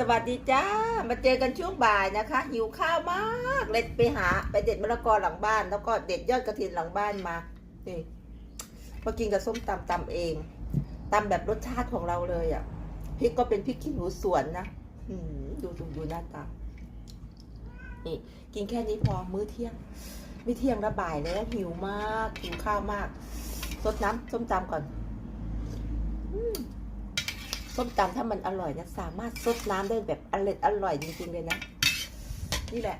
สวัสดีจ้า มาเจอกันช่วงบ่ายนะคะ หิวข้าวมากเลยไปหา ไปเด็ดมะละกอหลังบ้าน แล้วก็เด็ดยอดกระถินหลังบ้านมานี่มากินกับส้มตำตำเองตำแบบรสชาติของเราเลยอะพริกก็เป็นพริกขี้หนูสวนนะอืดูดูดูหน้าตานี่กินแค่นี้พอมื้อเที่ยงไม่เที่ยงระบายแล้วหิวมากหิวข้าวมากสดน้ำส้มตำก่อน อืม ส้มตำถ้ามันอร่อยนะสามารถซดน้ำได้แบบอร่อยอร่อยจริงๆเลยนะ นี่แหละ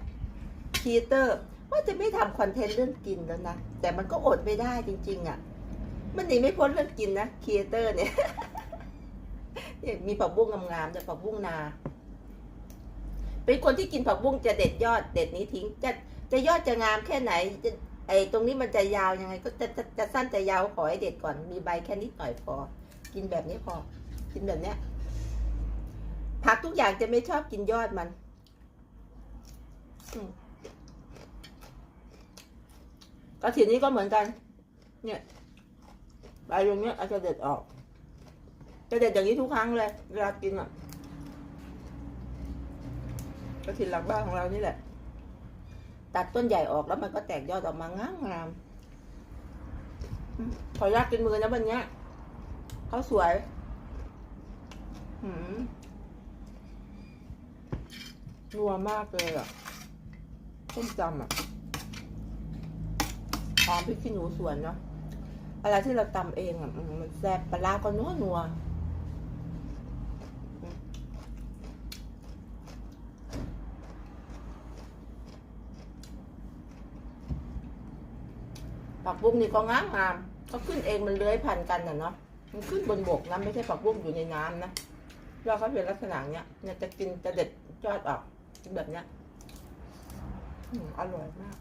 คีเตอร์ว่าจะไม่ทำคอนเทนต์เรื่องกินแล้วนะ แต่มันก็อดไม่ได้จริง ๆอะ มันหนีไม่พ้นเรื่องกินนะคีเตอร์เนี่ยเนี่ยมีผักบุ้งงามๆแต่ผักบุ้งนา เป็นคนที่กินผักบุ้งจะเด็ดยอดเด็ดนี้ทิ้ง จะจะยอดจะงามแค่ไหนจะไอตรงนี้มันจะยาวยังไง ก็จะจะจะสั้นจะยาวขอให้เด็ดก่อนมีใบแค่นิดหน่อยพอ กินแบบนี้พอ กินแบบเนี้ย ผักทุกอย่างจะไม่ชอบกินยอดมันกระถินนี้ก็เหมือนกัน เนี่ยใบตรงเนี้ยอาจจะเด็ดออก จะเด็ดอย่างนี้ทุกครั้งเลยเวลากินอะกระถินหลังบ้านของเรานี่แหละ ตัดต้นใหญ่ออกแล้วมันก็แตกยอดออกมางามงามขออนุญาตกินมือนะวันเนี้ยเขาสวย นัวมากเลยอะต้มจำอะหอมพริกขี้หนูสวนเนาะอะไรที่เราตำเองอะมันแซ่บปลาร้าก็นัวนัวผักบุ้งนี่ก็งามงามก็ขึ้นเองมันเลื้อยพันกันน่ะเนาะมันขึ้นบนบกนะไม่ใช่ผักบุ้งอยู่ในน้ำนะ เราเขาเป็นลักษณะเนี้ยเนี่ยจะกินจะเด็ดยอดออกกินแบบเนี้ยอร่อยมาก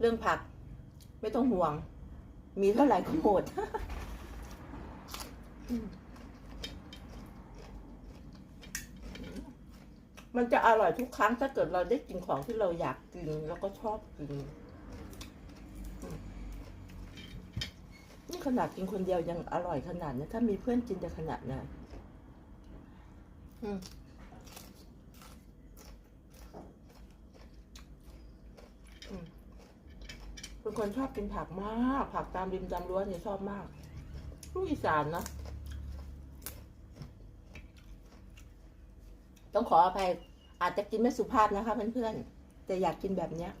เรื่องผัก ไม่ต้องห่วง มีเท่าไหร่ก็หมดมันจะอร่อยทุกครั้งถ้าเกิดเราได้กินของที่เราอยากกินแล้วก็ชอบกิน นี่ขนาดกินคนเดียวยังอร่อยขนาดนี้ถ้ามีเพื่อนกินจะขนาดไหนอืมอืมเป็นคนชอบกินผักมาก ผักตามริมตามรั้วเนี่ยชอบมาก ลูกอีสานเนอะต้องขออภัยอาจจะกินไม่สุภาพนะคะเพื่อนๆ แต่อยากกินแบบเนี้ย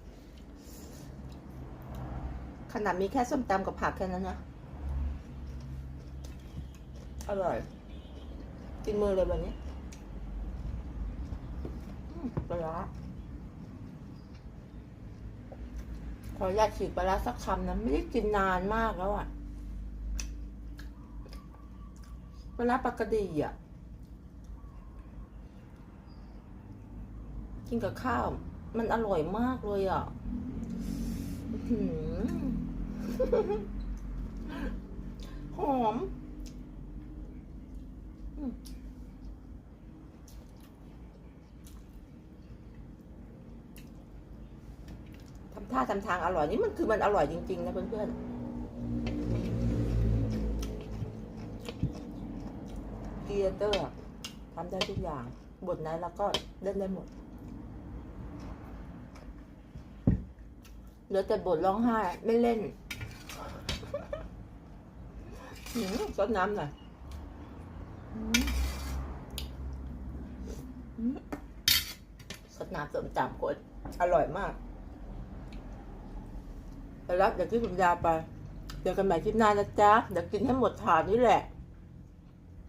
ขนาดมีแค่ส้มตำกับผักแค่นั้นนะ อร่อย กินมือเลยแบบนี้ปลาขออนุญาตฉีกปลาสักคำนะ ไม่ได้กินนานมากแล้วอะ่ะปลาปกระดีอะ กินกับข้าว มันอร่อยมากเลยอะหอม ทำท่าทำทางอร่อยนี่มันคือมันอร่อยจริงๆนะเพื่อนๆเกียเตอร์ทำได้ทุกอย่าง บทไหนแล้วก็เล่นได้หมดเหลือแต่บทร้องไห้ ไม่เล่นซดน้ำหน่อยซดน้ำเสริมจำกดอร่อยมาก ไปแล้วเดี๋ยวที่ผมยาไป เจอกันใหม่คลิปหน้านะจ๊ะ เดี๋ยวกินให้หมดถาดนี่แหละ